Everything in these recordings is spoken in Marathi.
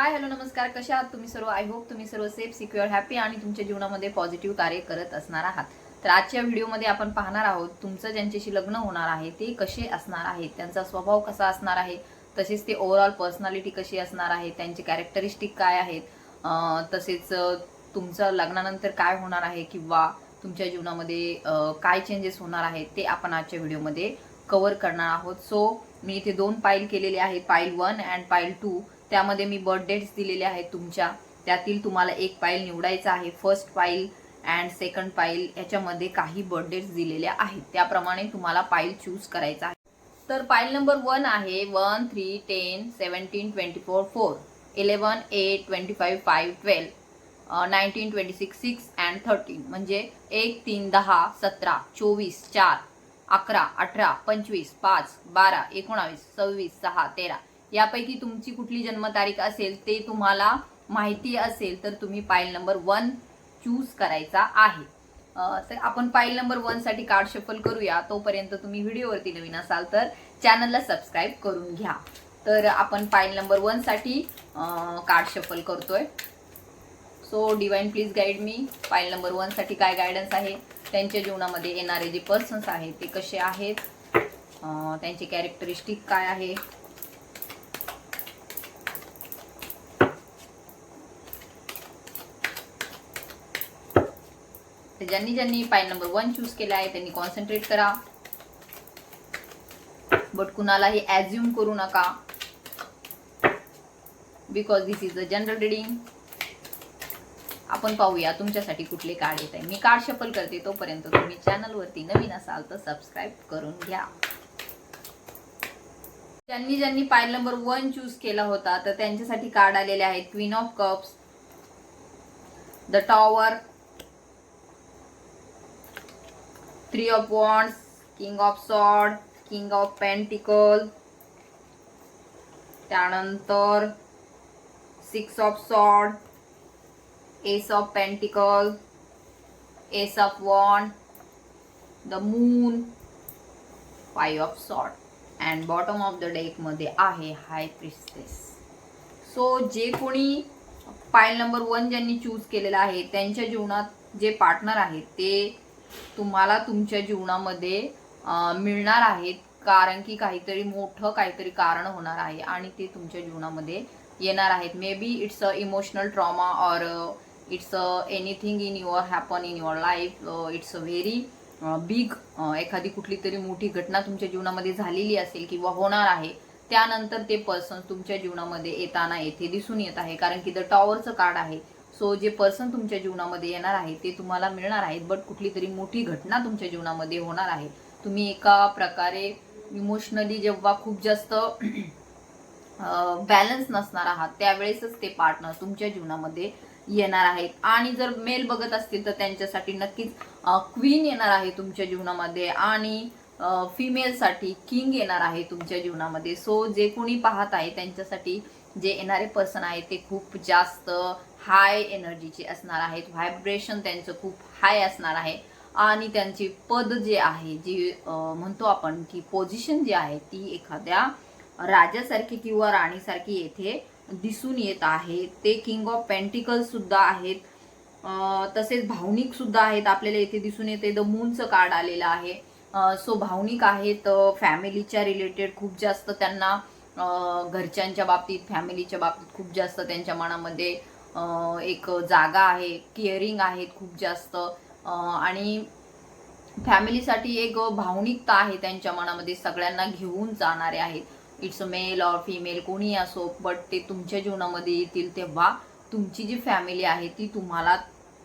हाय हॅलो नमस्कार. कशा आहात तुम्ही सर्व? आय होप तुम्ही सर्व सेफ सिक्युअर हॅपी आणि तुमच्या जीवनामध्ये पॉझिटिव्ह कार्य करत असणार आहात. तर आजच्या व्हिडिओमध्ये आपण पाहणार आहोत तुमचं ज्यांच्याशी लग्न होणार आहे ते कसे असणार आहे? त्यांचा स्वभाव कसा असणार आहे? तसेच ते ओव्हरऑल पर्सनॅलिटी कशी असणार आहे? त्यांचे कॅरेक्टरिस्टिक काय आहेत? तसेच तुमचं लग्नानंतर काय होणार आहे? किंवा तुमच्या जीवनामध्ये काय चेंजेस होणार आहेत? ते आपण आजच्या व्हिडिओमध्ये कवर करणार आहोत. सो मी इथे दोन पाईल केलेले आहेत. पाईल वन अँड पाईल टू त्यामध्ये मी बर्थ डेट्स दिलेले आहेत तुमच्या. त्यातील तुम्हाला एक पाईल निवडायचा आहे. फर्स्ट पाईल अँड सेकंड पाईल याच्यामध्ये काही बर्थ डेट्स दिलेल्या आहेत. त्याप्रमाणे तुम्हाला पाईल चूज करायचा आहे. तर पाईल नंबर वन आहे one three ten seventeen twenty four four eleven eight twenty five five twelve nineteen twenty six six and thirteen म्हणजे एक तीन दहा सतरा चोवीस चार अकरा अठरा पंचवीस पाच बारा एकोणावीस सव्वीस सहा तेरा यापैकी तुमची कुठली जन्मतारीख असेल ते तुम्हाला माहिती असेल तर तुम्ही पाईल नंबर वन चूज करायचा आहे. तर आपण पाईल नंबर वनसाठी कार्ड शफल करूया. तोपर्यंत तुम्ही व्हिडिओवरती नवीन असाल तर चॅनलला सबस्क्राईब करून घ्या. तर आपण पाईल नंबर वनसाठी कार्ड शफल करतोय. सो डिवाईन प्लीज गाईड मी पाईल नंबर वनसाठी काय गायडन्स आहे? त्यांच्या जीवनामध्ये येणारे जे पर्सन्स आहेत ते कसे आहेत? त्यांचे कॅरेक्टरिस्टिक काय आहे? ज्यांनी ज्यांनी पाय नंबर वन चूज केला आहे त्यांनी कॉन्सन्ट्रेट करा. बट कुणालाही ॲज्युम करू नका. Because this is a general reading आपण पाहूया तुमच्यासाठी कुठले कार्ड येत आहे मी कार्ड शफल करते तोपर्यंत तुम्ही चॅनलवरती नवीन असाल तर सबस्क्राईब करून घ्या. ज्यांनी ज्यांनी पायल नंबर वन चूज केला होता तर त्यांच्यासाठी कार्ड आलेले आहेत. Queen of cups the tower three of wands king of swords king of pentacle त्यानंतर six of swords ace of pentacle ace of wand the moon five of swords and bottom of the डेकमध्ये आहे हाय प्रिस्टेस सो जे कोणी पायल नंबर वन ज्यांनी चूज केलेला आहे त्यांच्या जीवनात जे पार्टनर आहेत ते तुम्हाला तुमच्या जीवनामध्ये मिळणार आहेत कारण की काहीतरी मोठं काहीतरी कारण होणार आहे आणि ते तुमच्या जीवनामध्ये येणार आहेत. May be it's a emotional trauma or it's a anything in your happen in your life it's a very big एखादी कुठली तरी मोठी घटना तुमच्या जीवनामध्ये झालेली असेल किंवा होणार आहे त्यानंतर ते पर्सन तुमच्या जीवनामध्ये येताना येथे दिसून येत आहे. कारण की द टॉवरचं कार्ड आहे. सो जे पर्सन तुमच्या जीवनामध्ये येणार आहे ते तुम्हाला मिळणार आहेत बट कुठली तरी मोठी घटना तुमच्या जीवनामध्ये होणार आहे. तुम्ही एका प्रकारे इमोशनली जेव्हा खूप जास्त बॅलन्स नसणार आहात त्यावेळेसच ते पार्टनर तुमच्या जीवनामध्ये येणार आहेत. आणि जर मेल बघत असतील तर त्यांच्यासाठी नक्कीच क्वीन येणार आहे तुमच्या जीवनामध्ये आणि फिमेलसाठी किंग येणार आहे तुमच्या जीवनामध्ये. सो जे कोणी पाहत आहे त्यांच्यासाठी जे येणारे पर्सन आहे ते खूप जास्त हाय एनर्जीचे असणार आहेत व्हायब्रेशन त्यांचं खूप हाय असणार आहे. आणि त्यांचे पद जे आहे जे म्हणतो आपण की पोझिशन जी आहे ती एखाद्या राजासारखी किंवा राणीसारखी येथे दिसून येत आहे. ते किंग ऑफ पेंटिकल सुद्धा आहेत. तसेच भावनिक सुद्धा आहेत. आपल्याला येथे दिसून येते द मूनचं कार्ड आलेलं आहे. सो भावनिक आहेत. फॅमिलीच्या रिलेटेड खूप जास्त त्यांना घरच्यांच्या बाबतीत फॅमिलीच्या बाबतीत खूप जास्त त्यांच्या मनामध्ये एक जागा आहे केअरिंग आहेत खूप जास्त. आणि फॅमिलीसाठी एक भावनिकता आहे त्यांच्या मनामध्ये सगळ्यांना घेऊन जाणारे आहेत. It's a male or female कोणी असो बट ते तुमच्या जीवनामध्ये येतील तेव्हा तुमची जी फॅमिली आहे ती तुम्हाला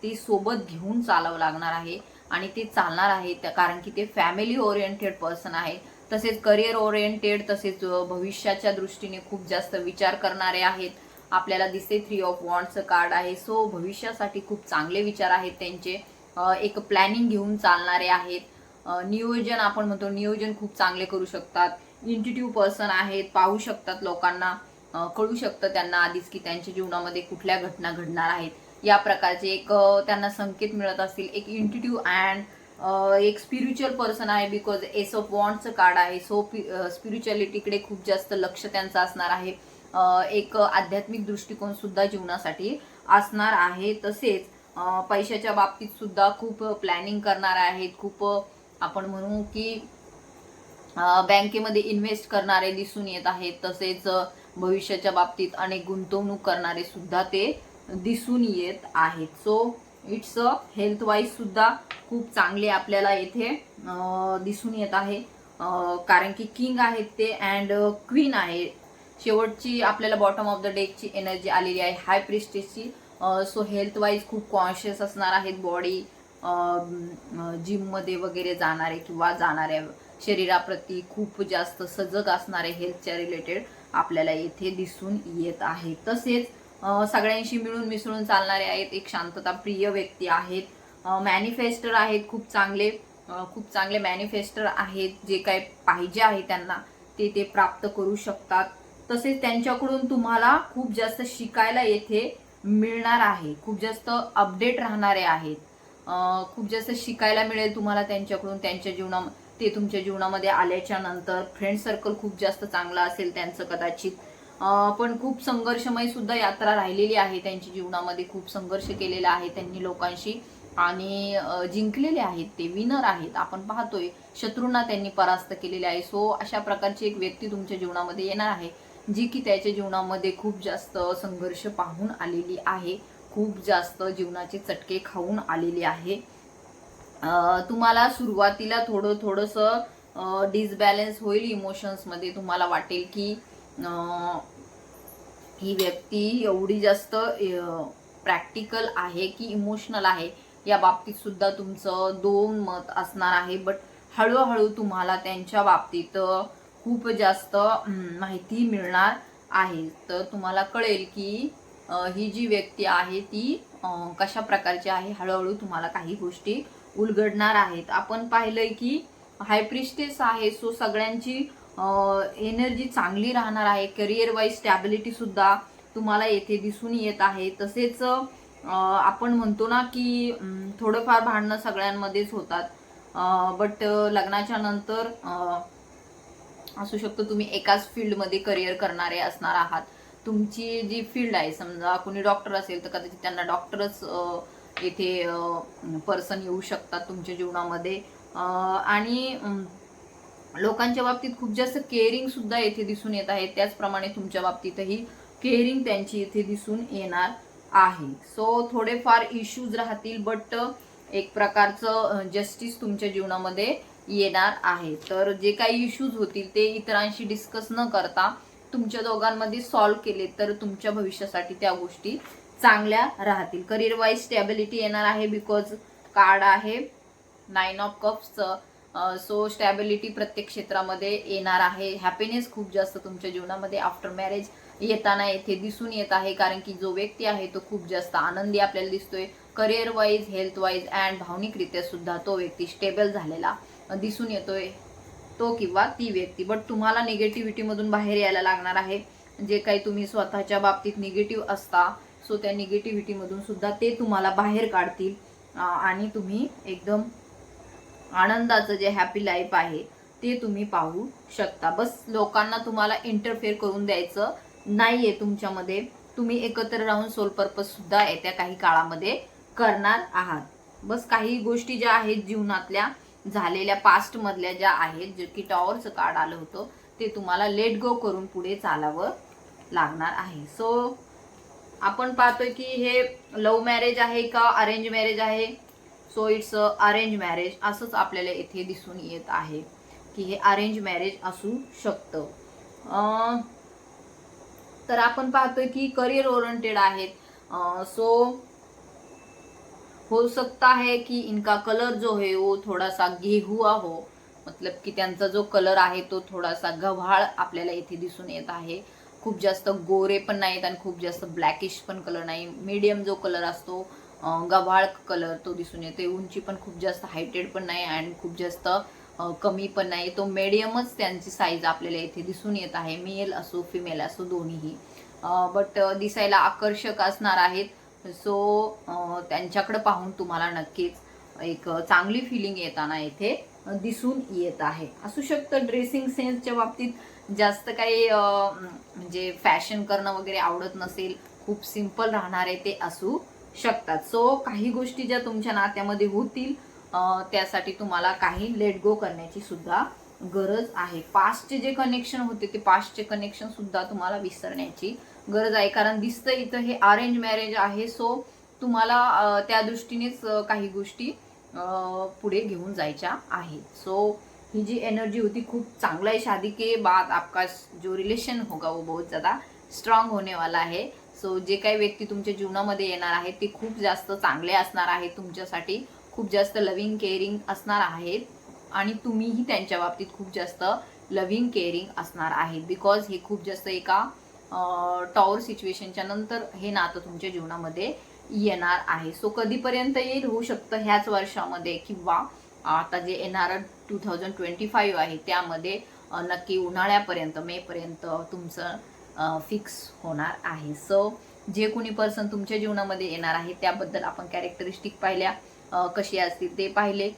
ते सोबत घेऊन चालावं लागणार आहे आणि ते चालणार आहे. त्या- कारण की ते फॅमिली ओरिएंटेड पर्सन आहे तसेच करिअर ओरिएंटेड तसेच भविष्याच्या दृष्टीने खूप जास्त विचार करणारे आहेत. आपल्याला दिसते. थ्री ऑफ वॉन्डचं कार्ड आहे. सो भविष्यासाठी खूप चांगले विचार आहेत त्यांचे. एक प्लॅनिंग घेऊन चालणारे आहेत. नियोजन आपण म्हणतो नियोजन खूप चांगले करू शकतात. इंटिट्यू पर्सन आहेत पाहू शकतात लोकांना. कळू शकतं त्यांना आधीच की त्यांच्या जीवनामध्ये कुठल्या घटना घडणार आहेत. या प्रकारचे एक त्यांना संकेत मिळत असतील. एक इंटिट्यू अँड एक स्पिरिच्युअल पर्सन आहे बिकॉज एस ऑफ वॉन्डचं कार्ड आहे. सो स्पिरिच्युअलिटीकडे खूप जास्त लक्ष त्यांचं असणार आहे. एक आध्यात्मिक दृष्टिकोन सुद्धा जीवनासाठी असणार आहे. तसेच पैशाच्या बाबतीत सुद्धा खूप प्लॅनिंग करणार आहेत. खूप आपण म्हणू की बँकेमध्ये इन्व्हेस्ट करणारे दिसून येत आहेत. तसेच भविष्याच्या बाबतीत अनेक गुंतवणूक करणारे सुद्धा ते दिसून येत आहेत. So it's a health wise सुद्धा खूप चांगले आपल्याला येथे दिसून येत आहे. कारण की किंग आहेत ते अँड क्वीन आहे. शेवटची आपल्याला बॉटम ऑफ द डेकची एनर्जी आलेली आहे. हाय प्रिस्टेसची सो हेल्थ वाईज खूप कॉन्शियस असणार आहेत बॉडी जिममध्ये वगैरे जाणारे किंवा जाणाऱ्या शरीराप्रती खूप जास्त सजग असणारे हेल्थच्या रिलेटेड आपल्याला येथे दिसून येत आहे. तसेच सगळ्यांशी मिळून मिसळून चालणारे आहेत. एक शांतता प्रिय व्यक्ती आहेत. मॅनिफेस्टर आहेत खूप चांगले. खूप चांगले मॅनिफेस्टर आहेत. जे काय पाहिजे आहे त्यांना ते ते प्राप्त करू शकतात. तसेच त्यांच्याकडून तुम्हाला खूप जास्त शिकायला येथे मिळणार आहे. खूप जास्त अपडेट राहणारे आहेत. खूप जास्त शिकायला मिळेल तुम्हाला त्यांच्याकडून त्यांच्या जीवना ते तुमच्या जीवनामध्ये आल्याच्यानंतर. फ्रेंड सर्कल खूप जास्त चांगला असेल त्यांचं कदाचित. पण खूप संघर्षमय सुद्धा यात्रा राहिलेली आहे त्यांच्या जीवनामध्ये. खूप संघर्ष केलेला आहे त्यांनी लोकांशी. आणि जिंकलेले आहेत ते विनर आहेत. आपण पाहतोय शत्रूंना त्यांनी परास्त केलेले आहे. सो अशा प्रकारची एक व्यक्ती तुमच्या जीवनामध्ये येणार आहे. जी की त्याच्या जीवनामध्ये खूप जास्त संघर्ष पाहून आलेली आहे. खूप जास्त जीवनाचे चटके खाऊन आलेली आहे. तुम्हाला सुरुवातीला थोडं थोडंसं डिसबॅलन्स होईल इमोशन्समध्ये तुम्हाला वाटेल की ही व्यक्ती एवढी जास्त प्रॅक्टिकल आहे की इमोशनल आहे? या बाबतीत सुद्धा तुमचं दोन मत असणार आहे. बट हळूहळू तुम्हाला त्यांच्या बाबतीत खूप जास्त माहिती मिळणार आहे. तर तुम्हाला कळेल की ही जी व्यक्ती आहे ती कशा प्रकारची आहे हळूहळू तुम्हाला काही गोष्टी उलगडणार आहेत. आपण पाहिलंय की हायप्रिस्टेस आहे सो सगळ्यांची एनर्जी चांगली राहणार आहे. करिअर वाईज स्टॅबिलिटी सुद्धा तुम्हाला येथे दिसून येत आहे. तसेच आपण म्हणतो ना की थोडंफार भांडणं सगळ्यांमध्येच होतात. बट लग्नाच्या नंतर असू शकतो तुम्ही एकाच फील्डमध्ये करिअर करणारे असणार आहात. तुमची जी फील्ड आहे समजा कोणी डॉक्टर असेल तर कदाचित त्यांना डॉक्टरच येथे पर्सन येऊ शकतात तुमच्या जीवनामध्ये. आणि लोकांच्या बाबतीत खूप जास्त केअरिंग सुद्धा येथे दिसून येत आहे. त्याचप्रमाणे तुमच्या बाबतीतही केअरिंग त्यांची इथे दिसून येणार आहे. सो थोडेफार इश्यूज राहतील बट एक प्रकारचं जस्टिस तुमच्या जीवनामध्ये येणार आहे. तर जे काही इश्यूज होतील ते इतरांशी डिस्कस न करता तुमच्या दोघांमध्ये सॉल्व्ह केले तर तुमच्या भविष्यासाठी त्या गोष्टी चांगल्या राहतील. करिअर वाईज स्टॅबिलिटी येणार आहे बिकॉज कार्ड आहे. नाईन ऑफ कप्सचं सो स्टॅबिलिटी प्रत्येक क्षेत्रामध्ये येणार आहे. हॅपीनेस खूप जास्त तुमच्या जीवनामध्ये आफ्टर मॅरेज येताना येथे दिसून येत आहे. कारण की जो व्यक्ती आहे तो खूप जास्त आनंदी आपल्याला दिसतोय. Career wise health wise and भावनिकरित्या सुद्धा तो व्यक्ती स्टेबल झालेला दिसून येतोय तो किंवा ती व्यक्ती. बट तुम्हाला निगेटिव्हिटीमधून बाहेर यायला लागणार आहे. जे काही तुम्ही स्वतःच्या बाबतीत निगेटिव्ह असता सो त्या निगेटिव्हिटीमधून सुद्धा ते तुम्हाला बाहेर काढतील. आणि तुम्ही एकदम आनंदाचं जे हॅपी लाईफ आहे ते तुम्ही पाहू शकता. बस लोकांना तुम्हाला इंटरफेअर करून द्यायचं नाही आहे तुमच्यामध्ये. तुम्ही एकत्र राहून सोल पर्पज सुद्धा येत्या काही काळामध्ये करणार आहात. बस काही गोष्टी ज्या आहेत जीवनातल्या झालेल्या पास्टमधल्या ज्या आहेत जे की टॉवरचं कार्ड आलं होतं ते तुम्हाला लेट गो करून पुढे चालावं लागणार आहे. सो आपण पाहतोय की हे लव्ह मॅरेज आहे का अरेंज मॅरेज आहे? So it's a arrange marriage असंच आपल्याला येथे दिसून येत आहे की हे अरेंज मॅरेज असू शकतं. तर आपण पाहतोय की करिअर ओरिएंटेड आहेत. सो हो सकता है कि इनका कलर जो है वो थोड़ा सा गेहुआ हो. मतलब की त्यांचा जो कलर आहे तो थोडासा गव्हाळ आपल्याला येथे दिसून येत आहे. खूप जास्त गोरे पण नाहीत आणि खूप जास्त ब्लॅकिश पण कलर नाही. मीडियम जो कलर असतो गव्हाळ कलर तो दिसून येतो उंची पण खूप जास्त हायटेड पण नाही अँड खूप जास्त कमी पण नाही. तो मीडियमच त्यांची साईज आपल्याला इथे दिसून येत आहे. मेल असो फिमेल असो दोन्हीही. बट दिसायला आकर्षक असणार आहेत. सो त्यांच्याकडं पाहून तुम्हाला नक्कीच एक चांगली फिलिंग येताना येथे दिसून येत आहे. असू शकतं ड्रेसिंग सेन्सच्या बाबतीत जास्त काही म्हणजे फॅशन करणं वगैरे आवडत नसेल खूप सिंपल राहणारे ते असू शकतात. सो काही गोष्टी ज्या तुमच्या नात्यामध्ये होतील त्यासाठी तुम्हाला काही लेट गो करण्याची सुद्धा गरज आहे. पास्टचे जे कनेक्शन होते ते पास्टचे कनेक्शन सुद्धा तुम्हाला विसरण्याची गरज आहे. कारण दिसतं इथं हे अरेंज मॅरेज आहे. सो तुम्हाला त्या दृष्टीनेच काही गोष्टी पुढे घेऊन जायच्या आहेत सो ही जी एनर्जी होती खूप चांगला है शादी के बाद आपका जो रिलेशन होगा वो बहुत ज़्यादा स्ट्रॉंग होने वाला आहे. सो जे काही व्यक्ती तुमच्या जीवनामध्ये येणार आहेत ते खूप जास्त चांगले असणार आहेत. तुमच्यासाठी खूप जास्त लव्हिंग केअरिंग असणार आहेत. आणि तुम्हीही त्यांच्या बाबतीत खूप जास्त लव्हिंग केअरिंग असणार आहेत. बिकॉज हे खूप जास्त एका टॉवर सिच्युएशनच्या नंतर हे नातं तुमच्या जीवनामध्ये येणार आहे. सो कधीपर्यंत येईल होऊ शकतं ह्याच वर्षामध्ये किंवा आता जे येणारं टू थाउजंड ट्वेंटी फाईव्ह आहे त्यामध्ये नक्की उन्हाळ्यापर्यंत मेपर्यंत तुमचं फिक्स होणार आहे. सो जे कोणी पर्सन तुमच्या जीवनामध्ये येणार आहे त्याबद्दल आपण कॅरेक्टरिस्टिक पाहिल्या. कशी असतील ते पाहिले.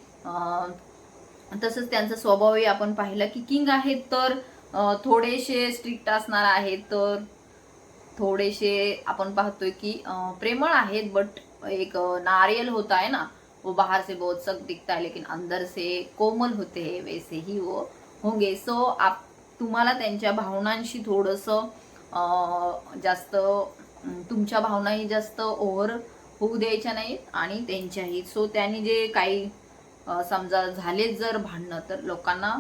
तसंच त्यांचा स्वभावही आपण पाहिला की किंग आहेत तर थोडेसे स्ट्रिक्ट असणार आहेत तर थोडेसे आपण पाहतोय की प्रेमळ आहेत बट एक नारियल होता है ना वो बाहर से बहुत सख्त दिखता है लेकिन अंदर से कोमल होते है वैसे ही वो होंगे. सो आप तुम्हाला त्यांच्या भावनांशी थोडंसं जास्त तुमच्या भावनाही जास्त ओव्हर होऊ द्यायच्या नाहीत आणि त्यांच्याही. सो त्यांनी जे काही समजा झालेच जर भांडणं तर लोकांना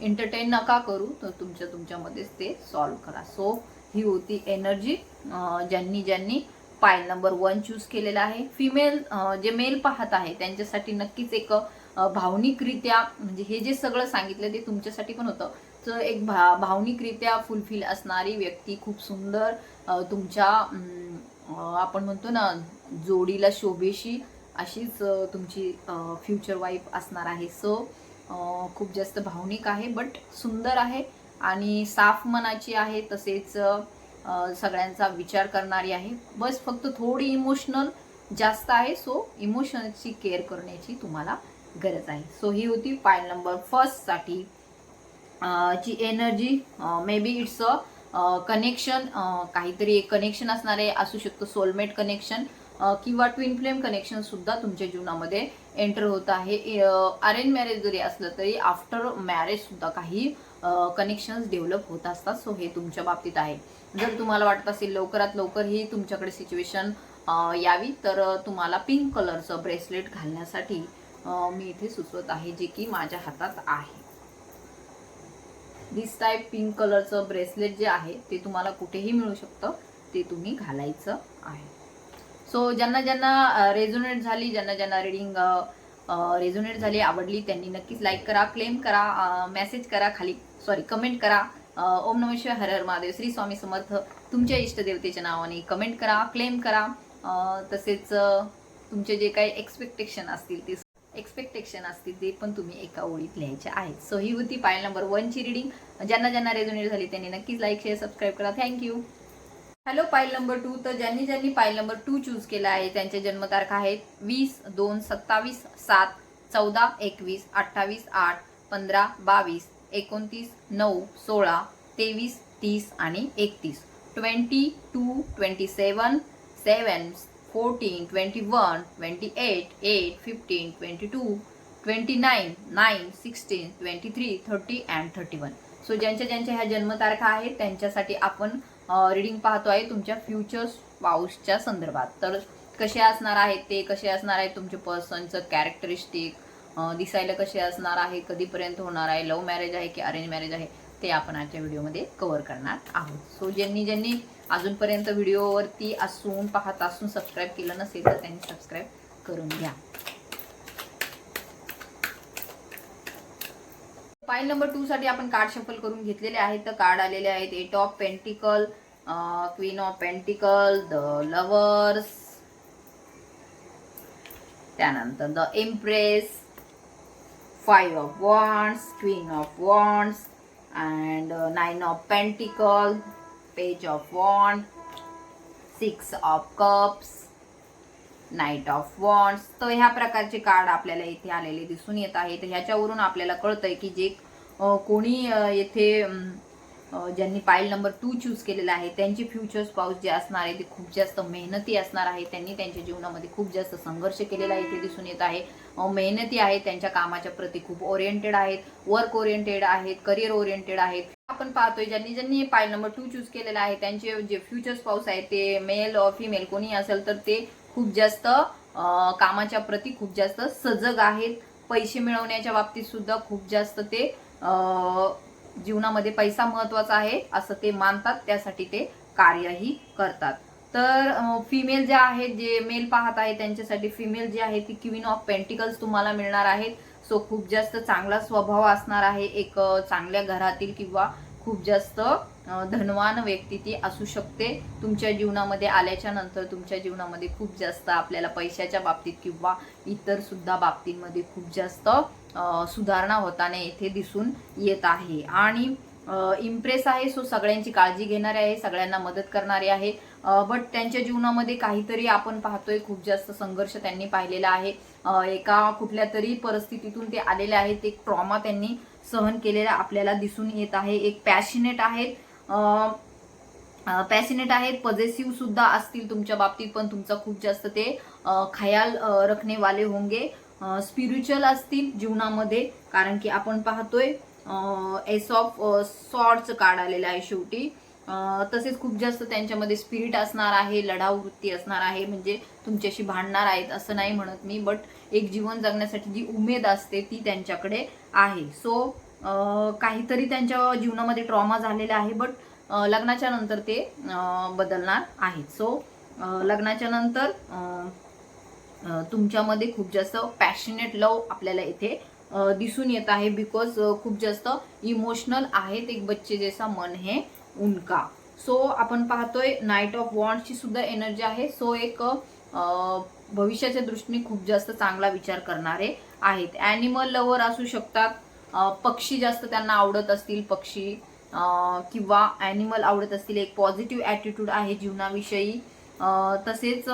एंटरटेन नका करू तर तुमच्या तुमच्यामध्येच ते सॉल्व करा. सो ही होती एनर्जी ज्यांनी ज्यांनी पायल नंबर वन चूज केलेला आहे. फिमेल जे मेल पाहत आहे त्यांच्यासाठी नक्कीच एक भावनिकरित्या म्हणजे हे जे सगळं सांगितलं ते तुमच्यासाठी पण होतं. तर एक भा भावनिकरित्या फुलफिल असणारी व्यक्ती खूप सुंदर तुमच्या आपण म्हणतो ना जोडीला शोभेशी अशीच तुमची फ्युचर वाईफ असणार आहे. सो खूप जास्त भावनिक आहे बट सुंदर आहे आणि साफ मनाची आहे तसेच सगळ्यांचा विचार करणारी आहे. बस फक्त थोडी इमोशनल जास्त आहे सो इमोशनची केअर करण्याची तुम्हाला गरज आहे. सो ही होती पायल नंबर फर्स्टसाठी ची energy may be it's a connection काहीतरी एक कनेक्शन असणारे असू शकतं सोलमेट कनेक्शन किंवा ट्विन फ्लेम कनेक्शन सुद्धा तुमच्या जीवनामध्ये एंटर होत आहे. अरेंज मॅरेज जरी असलं तरी आफ्टर मॅरेज सुद्धा काही कनेक्शन्स डेव्हलप होत असतात. सो हे तुमच्या बाबतीत आहे. जर तुम्हाला वाटत असेल लवकरात लवकर ही तुमच्याकडे सिच्युएशन यावी तर तुम्हाला पिंक कलरचं ब्रेसलेट घालण्यासाठी मी इथे सुचवत आहे जे की माझ्या हातात आहे. दिस टाईप पिंक कलरचं ब्रेसलेट जे आहे ते तुम्हाला कुठेही मिळू शकतं. ते तुम्ही घालायचं आहे. सो ज्यांना ज्यांना रेझोनेट झाली ज्यांना ज्यांना रिडिंग रेझोनेट झाली आवडली त्यांनी नक्कीच लाईक करा क्लेम करा मेसेज करा खाली. सॉरी कमेंट करा. ओम नमेश्वर हर हर महादेव. श्री स्वामी समर्थ. तुमच्या इष्टदेवतेच्या नावाने कमेंट करा क्लेम करा. तसेच तुमचे जे काही एक्सपेक्टेशन असतील ते एक्सपेक्टेशन असतील ते पण तुम्ही एका ओळीत लिहायचे आहेत. सो ही होती पायल नंबर वनची रिडिंग ज्यांना ज्यांना रेझोनेट झाली त्यांनी नक्कीच लाईक शेअर सबस्क्राईब करा. Thank you hello pile number two तर ज्यांनी ज्यांनी पाईल नंबर टू चूज केला आहे त्यांच्या जन्मतारखा आहेत वीस दोन सत्तावीस सात चौदा एकवीस अठ्ठावीस आठ पंधरा बावीस एकोणतीस नऊ सोळा तेवीस तीस आणि एकतीस. Twenty two twenty seven seven fourteen twenty one twenty eight eight fifteen twenty two twenty nine nine sixteen twenty three thirty and thirty one so ज्यांच्या ज्यांच्या ह्या जन्मतारखा आहेत त्यांच्यासाठी आपण रीडिंग पाहतो आहे तुमच्या फ्युचर स्पाऊसच्या संदर्भात. तर कसे असणार आहेत ते कसे असणार आहेत तुमचे पर्सनचं कॅरेक्टरिस्टिक दिसायला कसे असणार आहे कधीपर्यंत होणार आहे लव्ह मॅरेज आहे की अरेंज मॅरेज आहे ते आपण आजच्या व्हिडिओमध्ये कव्हर करणार आहोत. सो ज्यांनी ज्यांनी अजूनपर्यंत व्हिडिओवरती असून पाहत असून सबस्क्राईब केलं नसेल तर त्यांनी सबस्क्राईब करून घ्या. फाईल नंबर टू साठी आपण कार्ड शफल करून घेतलेले आहेत. तर कार्ड आलेले आहेत. Eight of pentacle queen of pentacle the lovers त्यानंतर the empress five of wands queen of wands and nine of pentacle page of wand six of cups knight of wands तर ह्या प्रकारचे कार्ड आपल्याला इथे आलेले दिसून येत आहे तर ह्याच्यावरून आपल्याला कळतंय की जे कोणी येथे ज्यांनी पाईल नंबर टू चूज केलेला आहे त्यांचे फ्युचर स्पाऊस जे असणार आहे ते खूप जास्त मेहनती असणार आहे. त्यांनी त्यांच्या जीवनामध्ये खूप जास्त संघर्ष केलेला आहे दिसून येत आहे. मेहनती आहेत त्यांच्या कामाच्या प्रती खूप ओरिएंटेड आहेत वर्क ओरिएंटेड आहेत करिअर ओरिएंटेड आहेत. आपण पाहतोय ज्यांनी ज्यांनी पाईल नंबर टू चूज केलेला आहे त्यांचे जे फ्युचर स्पाऊस आहेत ते मेल फिमेल कोणी असेल तर ते खूप जास्त कामाच्या प्रती खूप जास्त सजग आहेत. पैसे मिळवण्याच्या बाबतीत सुद्धा खूप जास्त ते जीवनामध्ये पैसा महत्त्वाचा आहे असं ते मानतात. त्यासाठी ते कार्यही करतात. तर फिमेल ज्या आहेत जे मेल पाहत आहे त्यांच्यासाठी फिमेल जे आहे ती क्वीन ऑफ पेंटिकल्स तुम्हाला मिळणार आहेत. सो खूप जास्त चांगला स्वभाव असणार आहे. एक चांगल्या घरातील किंवा खूप जास्त धनवान व्यक्ती ती असू शकते. तुमच्या जीवनामध्ये आल्याच्यानंतर तुमच्या जीवनामध्ये खूप जास्त आपल्याला पैशाच्या बाबतीत किंवा इतर सुद्धा बाबतींमध्ये खूप जास्त सुधारणा होताना येथे दिसून येत आहे. आणि इम्प्रेस आहे सो सगळ्यांची काळजी घेणारे आहे सगळ्यांना मदत करणारे आहे. बट त्यांच्या जीवनामध्ये काहीतरी आपण पाहतोय खूप जास्त संघर्ष त्यांनी पाहिलेला आहे. एका कुठल्या तरी परिस्थितीतून ते आलेले आहेत. एक ट्रॉमा त्यांनी सहन केलेला आपल्याला दिसून येत आहे. एक पॅशनेट आहेत. पॅसिनेट आहेत. पॉझिटिव्ह सुद्धा असतील तुमच्या बाबतीत पण तुमचा खूप जास्त ते खयाल रखनेवाले होंगे. स्पिरिच्युअल असतील जीवनामध्ये कारण की आपण पाहतोय एस ऑफ सॉर्टचं कार्ड आलेलं आहे शेवटी. तसेच खूप जास्त त्यांच्यामध्ये स्पिरिट असणार आहे लढाऊ वृत्ती असणार आहे. म्हणजे तुमच्याशी भांडणार आहेत असं नाही म्हणत मी बट एक जीवन जगण्यासाठी जी उमेद असते ती त्यांच्याकडे आहे. सो काहीतरी त्यांच्या जीवनामध्ये ट्रॉमा झालेला आहे बट लग्नाच्या नंतर ते बदलणार आहेत. सो लग्नाच्या नंतर तुमच्यामध्ये खूप जास्त पॅशनेट लव आपल्याला इथे दिसून येत आहे बिकॉज खूप जास्त इमोशनल आहेत एक बच्चे जैसा मन हे उनका. सो आपण पाहतोय नाईट ऑफ वॉन्डची सुद्धा एनर्जी आहे. सो एक भविष्याच्या दृष्टीने खूप जास्त चांगला विचार करणारे आहेत. ॲनिमल लवर असू शकतात. पक्षी जास्त त्यांना आवडत असतील पक्षी किंवा ॲनिमल आवडत असतील एक पॉझिटिव्ह ॲटिट्यूड आहे जीवनाविषयी. तसेच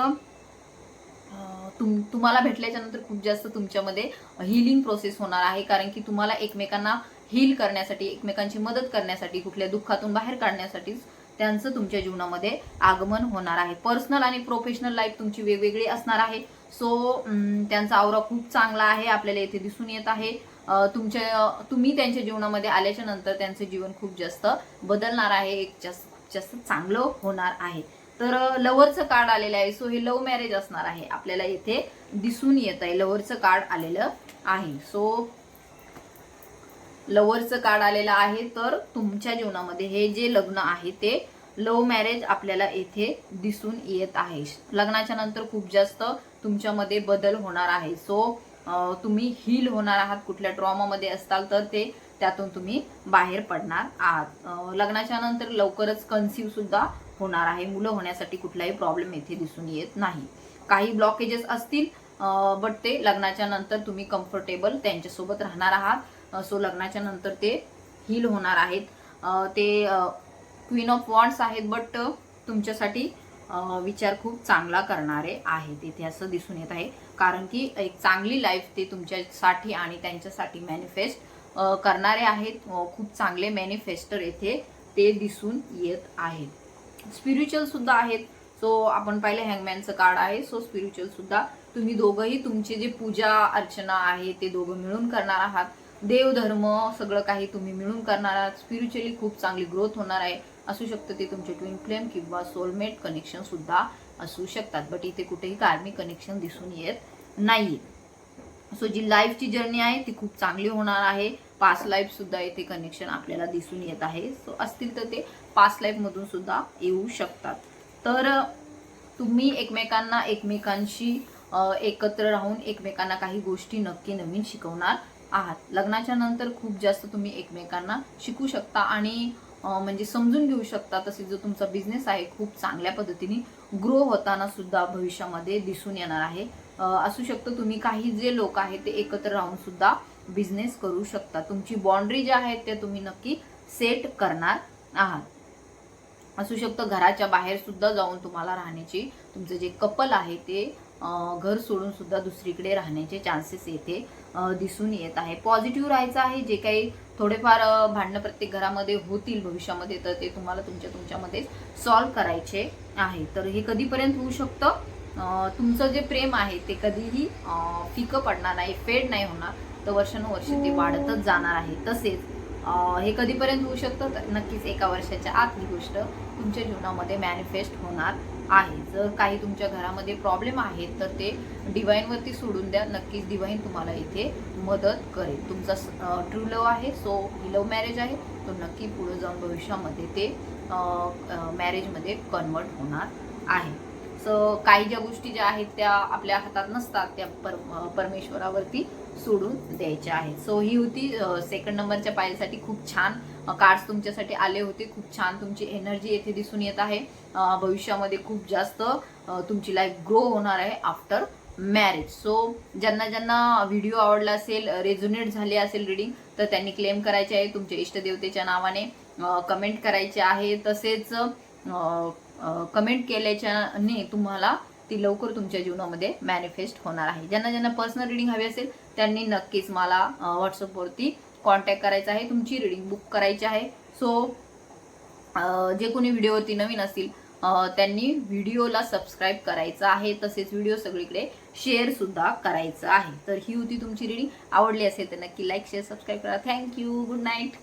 तुम तुम्हाला भेटल्याच्या नंतर खूप जास्त तुमच्यामध्ये हिलिंग प्रोसेस होणार आहे. कारण की तुम्हाला एकमेकांना हील करण्यासाठी एकमेकांची मदत करण्यासाठी कुठल्या दुःखातून बाहेर काढण्यासाठी त्यांचं तुमच्या जीवनामध्ये आगमन होणार आहे. पर्सनल आणि प्रोफेशनल लाईफ तुमची वेगवेगळी असणार आहे. सो त्यांचा आवरा खूप चांगला आहे. आपल्याला येथे दिसून येत आहे. तुमच्या तुम्ही त्यांच्या जीवनामध्ये आल्याच्यानंतर त्यांचं जीवन खूप जास्त बदलणार आहे. एक जास्त जास्त चांगलं होणार आहे. तर लवरचं कार्ड आलेलं आहे. सो हे लव्ह मॅरेज असणार आहे. आपल्याला येथे दिसून येत आहे. लवरचं कार्ड आलेलं आहे. सो लवरचं कार्ड आलेलं आहे तर तुमच्या जीवनामध्ये हे जे लग्न आहे ते लव्ह मॅरेज आपल्याला येथे दिसून येत आहे. लग्नाच्या नंतर खूप जास्त तुमच्यामध्ये बदल होणार आहे. सो तुम्ही हील होणार आहात कुठल्या ट्रॉमामध्ये असताल तर ते त्यातून तुम्ही बाहेर पडणार आहात. लग्नाच्या नंतर लवकरच कन्सिव्ह सुद्धा होणार आहे. मुलं होण्यासाठी कुठलाही प्रॉब्लेम येथे दिसून येत नाही. काही ब्लॉकेजेस असतील बट ते लग्नाच्या नंतर तुम्ही कम्फर्टेबल त्यांच्यासोबत राहणार आहात. सो लग्नाच्या नंतर ते हील होणार आहेत. ते क्वीन ऑफ वॉन्ड्स आहेत बट तुमच्यासाठी विचार खूप चांगला करणारे आहेत. इथे असं दिसून येत आहे. कारण की एक चांगली लाईफ ते तुमच्यासाठी आणि त्यांच्यासाठी मॅनिफेस्ट करणारे आहेत. खूप चांगले मॅनिफेस्टर येथे ते दिसून येत आहेत. स्पिरिच्युअल सुद्धा आहेत. सो आपण पाहिलं हँगमॅनचं कार्ड आहे. सो स्पिरिच्युअल सुद्धा तुम्ही दोघंही तुमची जी पूजा अर्चना आहे ते दोघं मिळून करणार आहात. देवधर्म सगळं काही तुम्ही मिळून करणार आहात. स्पिरिच्युअली खूप चांगली ग्रोथ होणार आहे. असू शकतं ते तुमचे ट्विन फ्लेम किंवा सोलमेट कनेक्शन सुद्धा असू शकतात. बट इथे कुठेही कार्मिक कनेक्शन दिसून येत नाहीये. सो जी लाईफची जर्नी आहे ती खूप चांगली होणार आहे. पास्ट लाईफ सुद्धा इथे कनेक्शन आपल्याला दिसून येत आहे. सो असतील तर ते पास्ट लाईफ मधून सुद्धा येऊ शकतात. तर तुम्ही एकमेकांना एकमेकांशी एकत्र राहून एकमेकांना काही गोष्टी नक्की नवीन शिकवणार. आहात. लग्नाच्या नंतर खूप जास्त तुम्ही एकमेकांना शिकू शकता आणि म्हणजे समजून घेऊ शकता. तसेच जो तुमचा बिझनेस आहे खूप चांगल्या पद्धतीने ग्रो होताना सुद्धा भविष्यामध्ये दिसून येणार आहे. असू शकतं तुम्ही काही जे लोक आहेत ते एकत्र राहून सुद्धा बिझनेस करू शकता. तुमची बाउंड्री ज्या आहेत त्या तुम्ही नक्की सेट करणार आहात. असू शकतं घराच्या बाहेर सुद्धा जाऊन तुम्हाला राहण्याची तुमचं जे कपल आहे ते घर सोडून सुद्धा दुसरीकडे राहण्याचे चान्सेस येथे दिसून येत आहे. पॉझिटिव्ह राहायचं आहे जे काही थोडेफार भांडणं प्रत्येक घरामध्ये होतील भविष्यामध्ये तर ते तुम्हाला तुमच्या तुमच्यामध्ये सॉल्व्ह करायचे आहे. तर हे कधीपर्यंत होऊ शकतं? तुमचं जे प्रेम आहे ते कधीही फिकं पडणार नाही फेड नाही होणार. तर वर्षानुवर्ष ते वाढतच जाणार आहे. तसेच हे कधीपर्यंत होऊ शकतं? तर नक्कीच एका वर्षाच्या आत ही गोष्ट तुमच्या जीवनामध्ये मॅनिफेस्ट होणार. आहे. जर काही तुमच्या घरामध्ये प्रॉब्लेम आहेत तर ते डिवाईनवरती सोडून द्या. नक्कीच डिवाईन तुम्हाला इथे मदत करेल. तुमचा ट्रू लव आहे सो ही लव्ह मॅरेज आहे. तो नक्की पुढे जाऊन भविष्यामध्ये ते मॅरेजमध्ये कन्वर्ट होणार आहे. सो काही ज्या गोष्टी ज्या आहेत त्या आपल्या हातात नसतात त्या पर परमेश्वरावरती सोडून द्यायच्या आहेत. सो ही होती सेकंड नंबरच्या पायरीसाठी खूप छान कार्ड्स तुमच्यासाठी आले होते. खूप छान तुमची एनर्जी येथे दिसून येत आहे. भविष्यामध्ये खूप जास्त तुमची लाईफ ग्रो होणार आहे आफ्टर मॅरेज सो ज्यांना ज्यांना व्हिडिओ आवडला असेल रेझोनेट झाले असेल रिडिंग तर त्यांनी क्लेम करायचे आहे. तुमच्या इष्टदेवतेच्या नावाने कमेंट करायचे आहे. तसेच कमेंट केल्याच्याने तुम्हाला ती लवकर तुमच्या जीवनामध्ये मॅनिफेस्ट होणार आहे. ज्यांना ज्यांना पर्सनल रिडिंग हवी असेल त्यांनी नक्कीच मला व्हॉट्सअपवरती कॉन्टॅक्ट करायचा आहे तुमची रिडिंग बुक करायची आहे. सो जे कोणी व्हिडिओवरती नवीन असतील त्यांनी व्हिडिओला सबस्क्राईब करायचं आहे तसेच व्हिडिओ सगळीकडे शेअर सुद्धा करायचं आहे. तर ही होती तुमची रिडिंग आवडली असेल तर नक्की लाईक शेअर सबस्क्राईब करा. Thank you good night